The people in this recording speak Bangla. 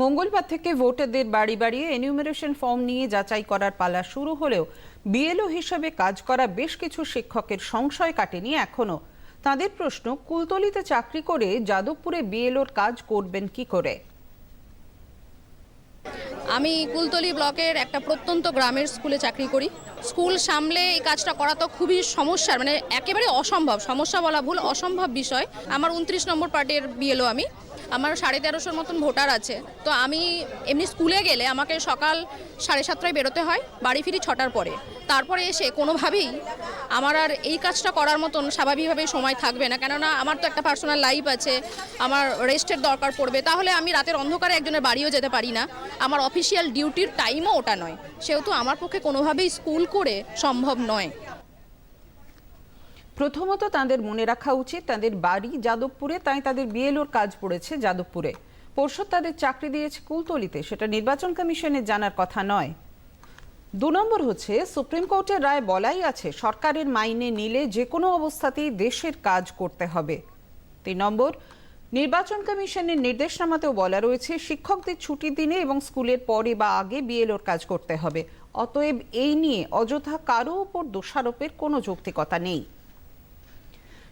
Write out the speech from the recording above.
মঙ্গলবার থেকে ভোটারদের বাড়ি বাড়িয়ে এনিউমারেশন ফর্ম নিয়ে যাচাই করার পালা শুরু হলেও বিএলও হিসেবে কাজ করা বেশ কিছু শিক্ষকের সংশয় কাটেনি এখনও তাদের প্রশ্ন, কুলতলিতে চাকরি করে যাদবপুরে বিএলওর কাজ করবেন কি করে? আমি কুলতলি ব্লকের একটা প্রত্যন্ত গ্রামের স্কুলে চাকরি করি। স্কুল সামলে এই কাজটা করা তো খুবই সমস্যার মানে একেবারে অসম্ভব। সমস্যা বলা ভুল, অসম্ভব বিষয়। আমার উনত্রিশ নম্বর পার্টের বিএলও আমি। আমার সাড়ে তেরোশোর মতন ভোটার আছে। তো আমি এমনি স্কুলে গেলে আমাকে সকাল সাড়ে সাতটায় বেরোতে হয়, বাড়ি ফিরি ছটার পরে। তারপরে এসে কোনোভাবেই আমার আর এই কাজটা করার মতন স্বাভাবিকভাবেই সময় থাকবে না। কেননা আমার তো একটা পার্সোনাল লাইফ আছে, আমার রেস্টের দরকার পড়বে। তাহলে আমি রাতের অন্ধকারে একজনের বাড়িও যেতে পারি না। আমার অফিসিয়াল ডিউটির টাইমও ওটা নয়। সেহেতু আমার পক্ষে কোনোভাবেই স্কুল করে সম্ভব নয়। প্রথমত তাদের মনে রাখা উচিত, তাদের বাড়ি যাদবপুরে, তাই তাদের বিএলওর কাজ পড়েছে যাদবপুরে। পর্ষদ তাদের চাকরি দিয়েছে কুলতলিতে, সেটা নির্বাচন কমিশনের জানার কথা নয়। দু নম্বর হচ্ছে, সুপ্রিম কোর্টের রায় বলাই আছে, সরকারের মাইনে নিলে যে কোনো অবস্থাতেই দেশের কাজ করতে হবে। তিন নম্বর, নির্বাচন কমিশনের নির্দেশনামাতেও বলা রয়েছে, শিক্ষকদের ছুটির দিনে এবং স্কুলের পরে বা আগে বিএলওর কাজ করতে হবে। অতএব এই নিয়ে অযথা কারও উপর দোষারোপের কোনো যৌক্তিকতা নেই।